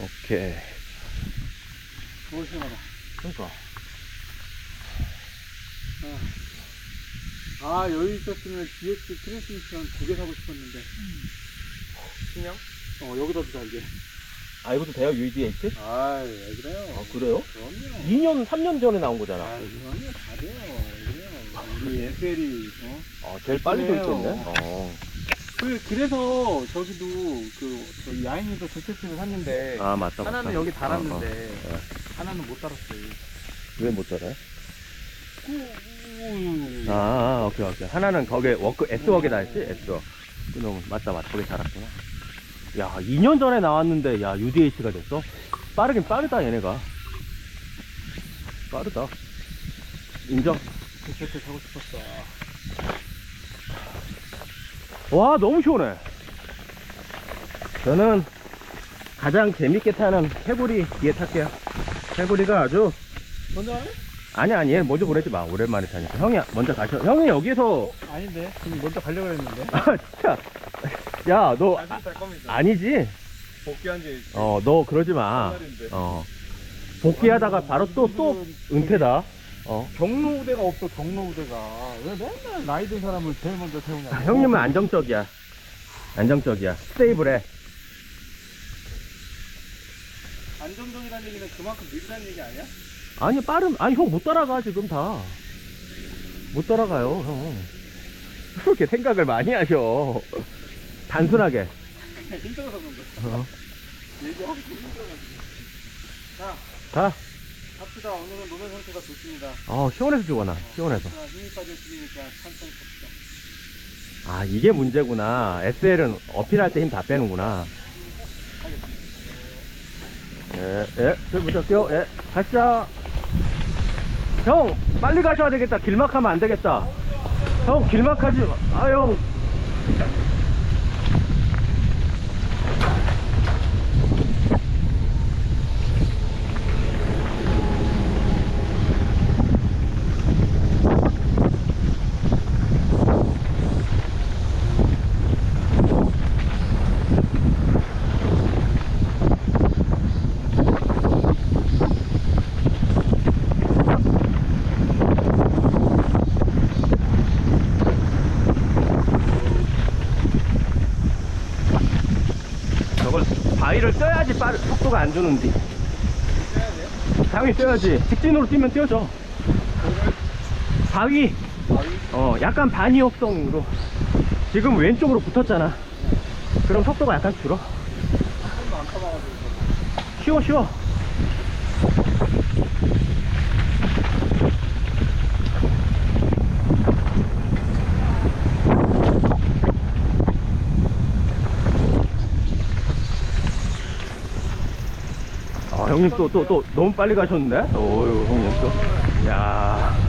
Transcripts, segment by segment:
오케이. 뭐 시원하다. 그러니까. 아, 여유 있었으면 GX 트랜스미션 두개 사고 싶었는데. 신형? 어, 여기다 두자, 이게. 아, 이것도 돼요? UDH? 아이, 왜 그래요? 아, 그래요? 그럼요. 2년, 3년 전에 나온 거잖아. 아, 그럼요. 다 돼요. 왜 그래요? 우리 SL이, 어? 아, 제일 빨리 돼 그래요. 있겠네. 어. 그, 그래서 저기도 그, 저기 야인이도 두 세트를 샀는데. 아, 맞다. 하나는. 여기 달았는데. 어, 어. 하나는 못 달았어요. 왜못 달아요? 음. 아, 아, 오케이, 오케이. 하나는 거기 워크, S워크에다 했지? S워크. 그놈, 맞다, 맞다. 거기 달았구나. 야, 2년 전에 나왔는데, 야, UDH가 됐어? 빠르긴 빠르다, 얘네가. 빠르다. 인정. 두 세트 사고 싶었어. 와, 너무 시원해. 저는 가장 재밌게 타는 캐구리 뒤에 탈게요. 캐구리가 아주, 먼저 할래? 아니, 아니, 얘 먼저 보내지 마. 오랜만에 타니까. 형이 먼저 가셔. 형이 여기서, 아닌데. 지금 먼저 가려고 했는데. 아, 진짜. 야, 너, 아, 갈 겁니다. 아니지? 복귀한 지 어, 너 그러지 마. 어. 복귀하다가 바로 또, 또, 은퇴다. 어. 경로 우대가 없어, 경로 우대가. 왜 맨날 나이 든 사람을 제일 먼저 세우냐. 아, 형님은 안정적이야. 안정적이야. 스테이블해. 안정적이라는 얘기는 그만큼 느리다는 얘기 아니야? 아니, 빠름, 아니, 형 못 따라가, 지금 다. 못 따라가요, 형. 그렇게 생각을 많이 하셔. 단순하게. 힘들어서 그런 거야. 어. 얘기하기 힘들어가지고. 자, 자, 갑시다. 오늘은 노면 상태가 좋습니다. 어, 시원해서 좋아나. 시원해서. 자, 힘이 빠졌으니까 천천히 봅시다. 아, 이게 문제구나. SL은 어필할 때 힘 다 빼는구나. 예, 예, 저 부탁해요. 예, 가시자. 형, 빨리 가셔야 되겠다. 길막하면 안 되겠다. 형, 길막하지 마. 아, 형. 바위를 떠야지 빠르, 속도가 안 주는데. 당연히 떠야지. 직진으로 뛰면 뛰어져. 바위. 어, 약간 반이업성으로. 지금 왼쪽으로 붙었잖아. 그럼 속도가 약간 줄어. 쉬워, 쉬워. 아, 형님 또, 또, 또, 너무 빨리 가셨는데? 어유 형님 또. 야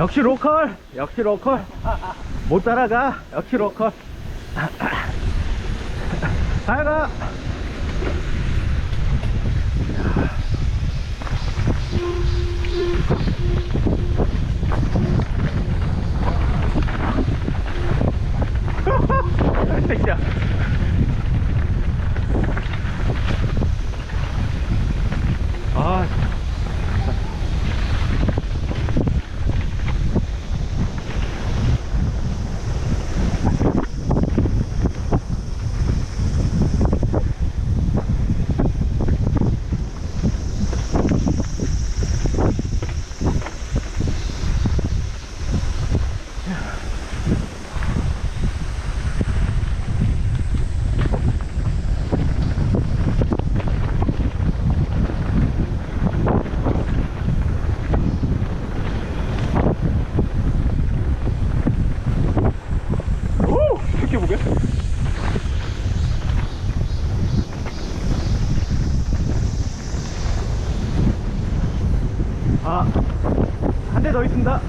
역시 로컬! 역시 로컬! 못 따라가! 역시 로컬! 잘 가! 새끼야. 한 대 더 있습니다.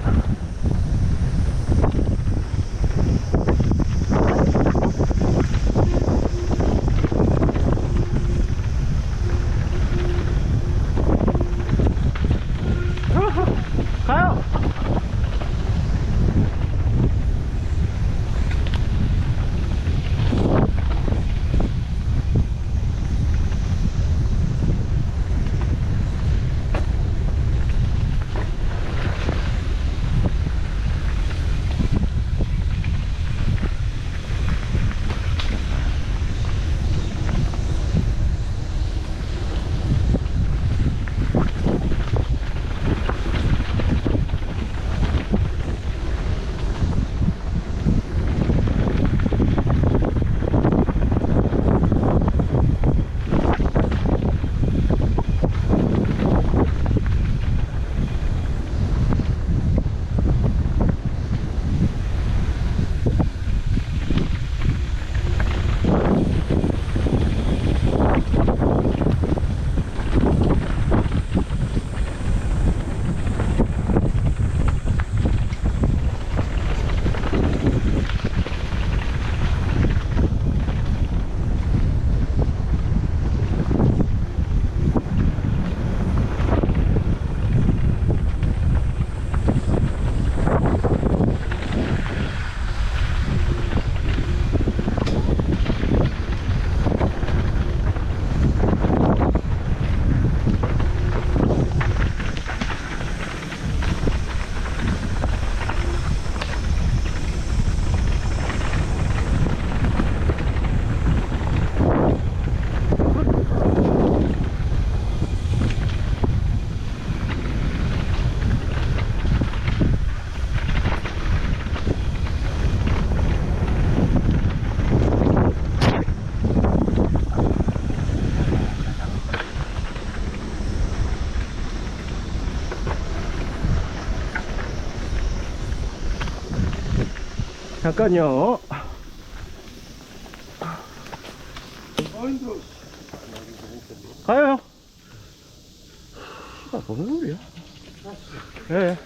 잠깐요. 가요. 아, 무슨 소리야? 예.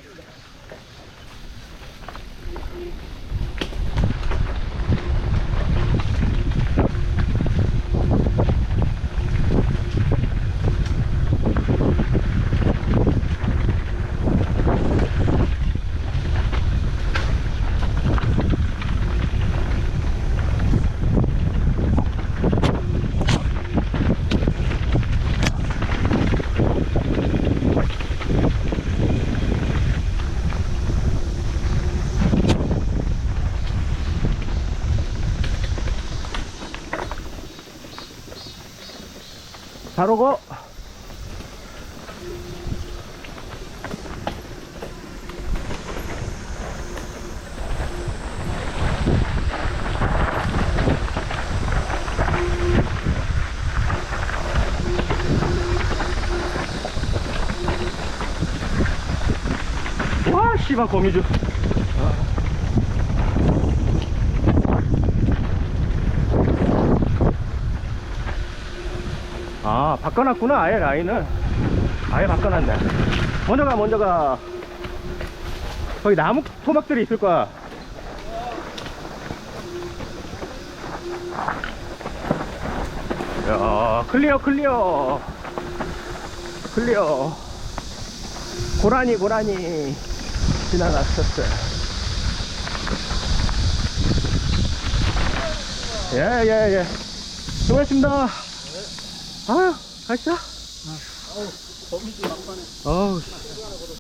잘 오고. 와, 씨발, 거미줄. 아, 바꿔놨구나, 아예 라인을. 아예 바꿔놨네. 먼저 가, 먼저 가. 거기 나무 토막들이 있을 거야. 야, 클리어, 클리어. 클리어. 고라니, 고라니. 지나갔었어. 예, 예, 예. 수고했습니다. 아유, 가시죠. 거미줄 막판에 어우, 씨.